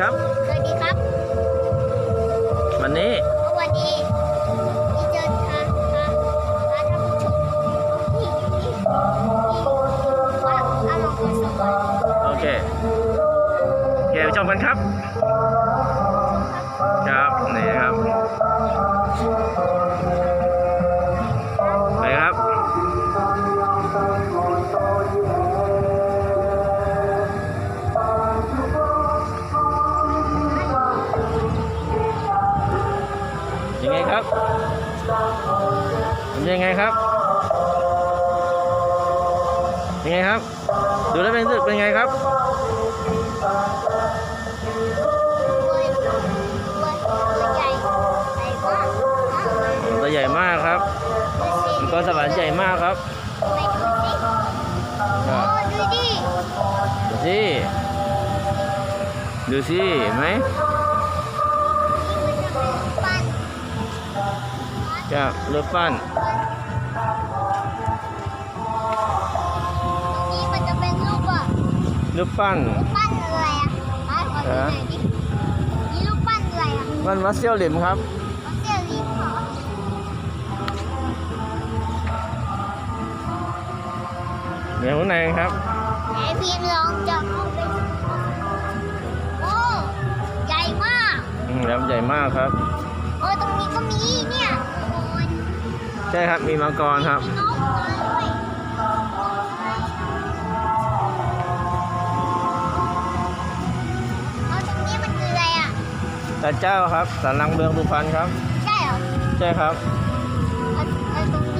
ครับ สวัสดีครับ วันนี้วันนี้ที่เจอทางทางทางท่านผู้ชมที่ที่ที่ว่าอารมณ์คนสวยโอเคโอเคไปชมกันครับครับ ยังไงครับมันยังไงครับยังไงครับ ดูแล้วเป็นรู้สึกเป็นไงครับตัวตัวใหญ่ใหญ่มากตัวใหญ่มากครับมังกรสวรรค์ใหญ่มากครับไปดูสิโอ้ดูดิดูสิดูสิเห็นไหม จะรูปปั้นนี่มันจะเป็นรูปอะรูปปั้นรูปปั้นอะไรอะไปขอดูหน่อยดินี่รูปปั้นอะไรอะมันวัดเซี่ยวหลิมครับมันเสียลิ้นเหรอเดี๋ยวข้างในครับไหนพิมพ์ลองจะเข้าไปดูโอ้ใหญ่มากอืมแล้วใหญ่มากครับ โอ้ตรงนี้ก็มีเนี่ยโอ้ย ใช่ครับ มีมังกรครับ เอาตรงนี้มันคืออะไรอะ ตาเจ้าครับสันหลังเบืองตุพันครับ ใช่เหรอ ใช่ครับตรงนี้